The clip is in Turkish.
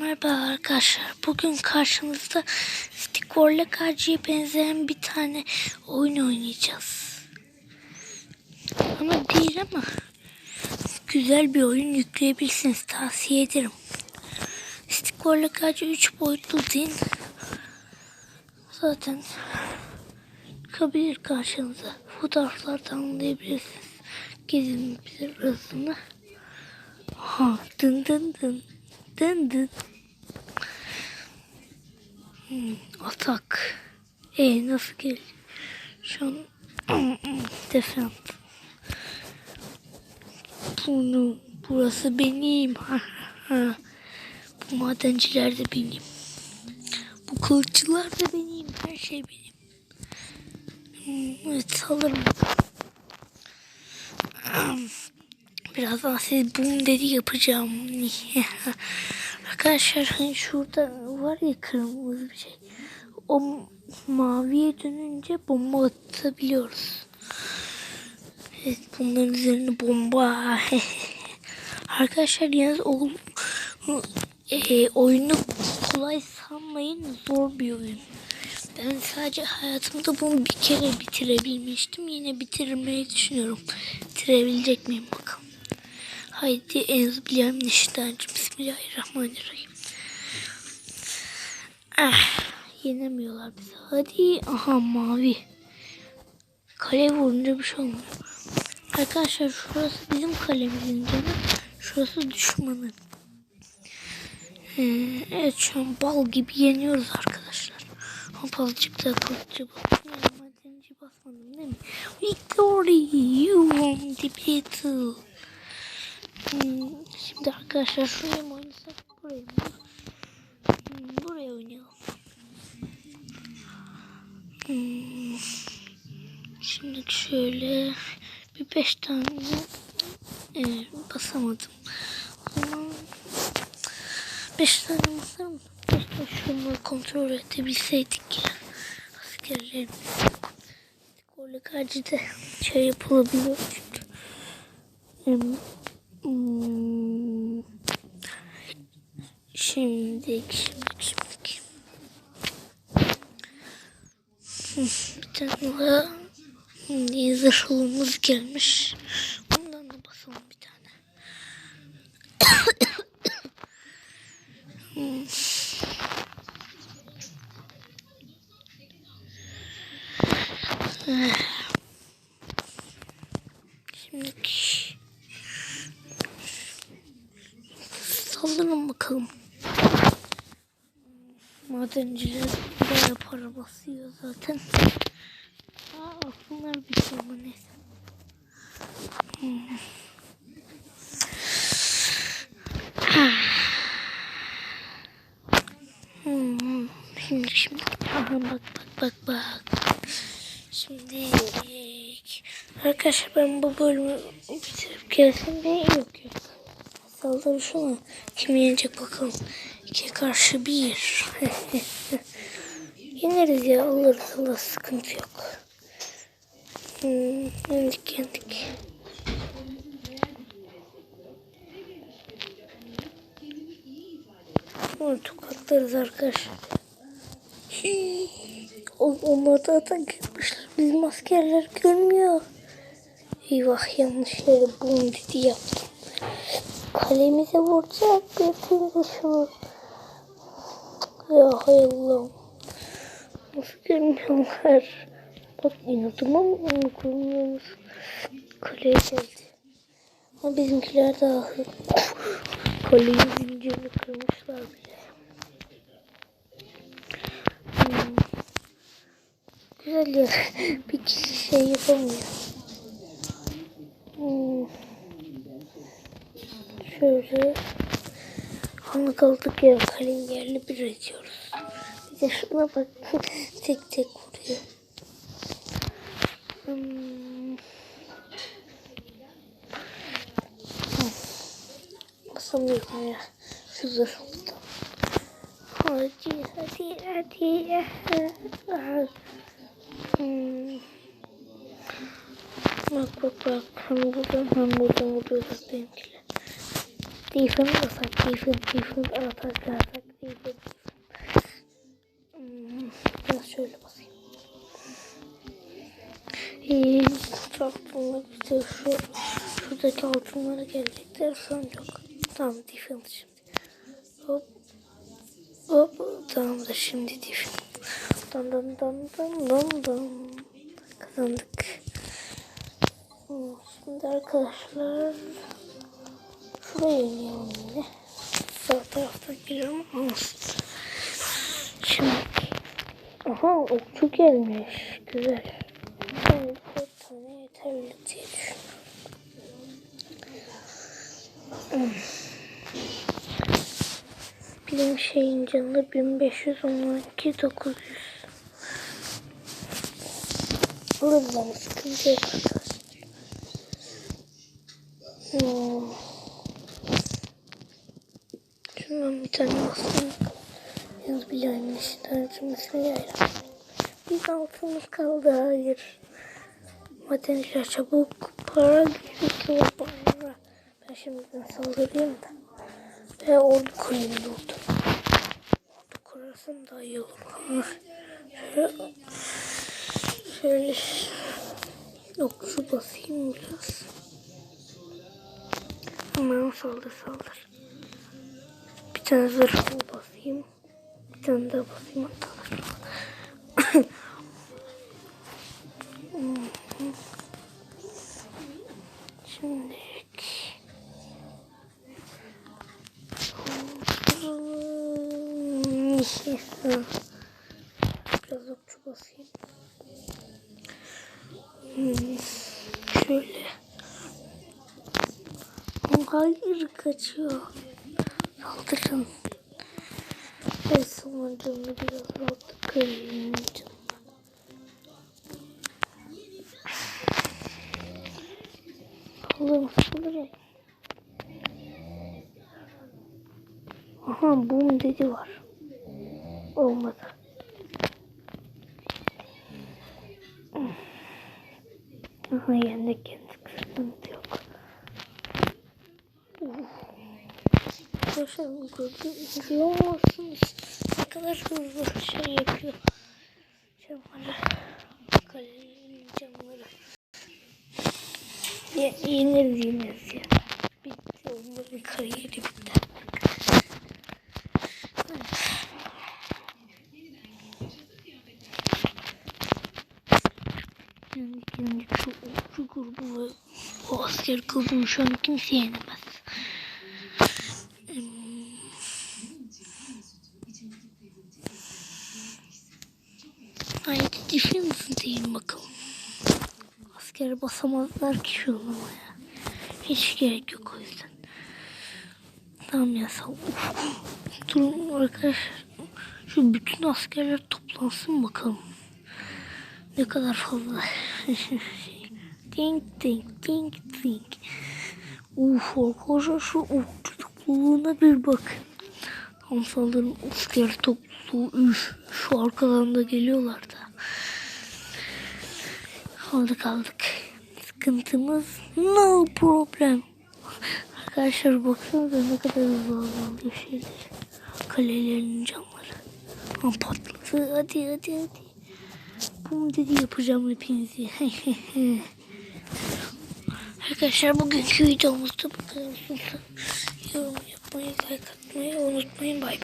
Merhaba arkadaşlar. Bugün karşınızda Stikorla Karcı'ya benzeyen bir tane oyun oynayacağız. Ama değil ama güzel bir oyun yükleyebilirsiniz. Tavsiye ederim. Stikorla Karcı 3 boyutlu değil. Zaten çıkabilir karşınıza. Fotoğraflardan anlayabilirsiniz. Gezinmişler arasında. Ha, dın dın dın. Dın dın. Hmm, atak. E nasıl gel? Şu an defend. Bunu burası benim. Bu madenciler de benim. Bu kılıççılar da benim. Her şey benim. Hmm, evet salırım. Birazdan siz bum dedi yapacağım. Arkadaşlar hani şurada var ya kırmızı bir şey. O maviye dönünce bomba atabiliyoruz. Evet bunların üzerine bomba. Arkadaşlar yalnız o e, oyunu kolay sanmayın zor bir oyun. Ben sadece hayatımda bunu bir kere bitirebilmiştim. Yine bitirmeyi düşünüyorum. Bitirebilecek miyim. Haydi en bilen neşidancım. Bismillahirrahmanirrahim. Ah, yenemiyorlar bizi. Hadi. Aha mavi. Kale vurunca bir şey olmuyor. Arkadaşlar şurası bizim kalemizin canı. Şurası düşmanın. Ee, evet şu an bal gibi yeniyoruz arkadaşlar. Hopalcık da kılıççı basmıyor. Madenci basmadım değil mi? Victory! You won the battle. Şimdi arkadaşlar şuraya mı oynasak buraya mı? Hmm, buraya oynayalım. Hmm, şimdi şöyle bir beş tane e, basamadım. O zaman beş tane basarım. Keşke şunları kontrol edebilseydik ya. Askerlerimiz. Orada karşıda şey yapılabiliyor çünkü. Hmm. Şimdi, şimdi, şimdi. Bir tane daha hmm, zırhlımız gelmiş. Ondan da basalım bir tane. Hmm. Ah. Şimdi Saldırın bakalım. Madenciler bayağı para basıyor zaten. Aa, bunlar bir şey ama neyse. Hmm. Hmm. Şimdi şimdi aha bak bak bak bak. Şimdi arkadaşlar ben bu bölümü bitirip gelsin de yok yok. Saldır şunu. Kim yenecek bakalım. İki karşı bir. Yeneriz ya alırız Allah sıkıntı yok. Hmm, yendik yendik. Onu tokatlarız arkadaşlar. Onlar da atak yapmışlar. Bizim askerler görmüyor. Eyvah yanlış yere bum dedi yaptım. Kalemize vuracak. Götürdü şunu. Ya hay Allah'ım. Nasıl görmüyorlar? Bak inadıma mı onu görmüyoruz? Kaleye geldi. Ama bizimkiler daha. Kaleyi zincirini kırmışlar bile. Hmm. Güzel ya. Bir kişi şey yapamıyor. Hmm. Şöyle onu kaldık ya kalenin yerini bir ediyoruz. Bir de şuna bak tek tek vuruyor. Hmm. Basamıyorum ya. Şu zırhlıda. Hadi hadi hadi. Hmm. Bak bak bak. Hem buradan hem buradan vuruyorlar benimkiler. Atak, defense, defense, atak, atak, defense. Hmm, biraz şöyle basayım. Ee, altınlar bize şu şuradaki altınlara gelecekler şu an yok. Tamam defense şimdi. Hop. Hop. Tamam da şimdi defense. Dan dan dan dan dan dan. Kazandık. Şimdi arkadaşlar şuraya yine. Sağ taraftan geliyorum ama Şimdi Aha okçu gelmiş. Güzel. Ben dört tane yeterli diye düşünüyorum. Bilim şeyin canı 1512 900. Alırız ama sıkıntı yok. Hmm. Şundan bir tane bastım. Yalnız işten bismillahirrahmanirrahim. Bir altımız kaldı hayır. Madenci çabuk para gerekiyor bana. Ben şimdiden saldırayım da. Ve ordu kurayım da oldu. Ordu kurarsam daha iyi olur. Ama Şöyle, şöyle yok şu basayım biraz. Hemen saldır saldır. Tane zırhımı basayım. Bir tane daha basayım. Şimdi Biraz okçu basayım. Hmm, Şöyle. Hayır kaçıyor. Saldırın. Ben sonra canını biraz canım. Allah'ım saldırın. Aha boom dedi var. Olmadı. Aha yendik yendik. Sıkıntı Arkadaşlar görüyor musunuz? Ne kadar hızlı şey yapıyor. Camları. Kalenin camları. Ya, yenir yenir ya. Bitti. Onların kariyeri bitti. Yani kendi şu, şu grubu ve o asker grubunu şu an kimse yenemez. Hmm. Haydi defense diyeyim bakalım. Asker basamazlar ki şu olmaya. Hiç gerek yok o yüzden. Tamam ya sağ. Durun arkadaşlar. Şu bütün askerler toplansın bakalım. Ne kadar fazla. ding ding ding ding. Uf arkadaşlar şu okçu topluluğuna bir bak. Tam saldırın asker topluluğu. Üf. Şu arkadan da geliyorlar da. Aldık aldık. Sıkıntımız no problem. Arkadaşlar baksanıza ne kadar hızlı azalıyor şeyler. Kalelerinin camları. Ama patladı. Hadi hadi hadi. Bum dedi yapacağım hepinizi. Arkadaşlar bugünkü videomuzda bu kadar olsun. Yorum yapmayı, like atmayı unutmayın. Bay bay.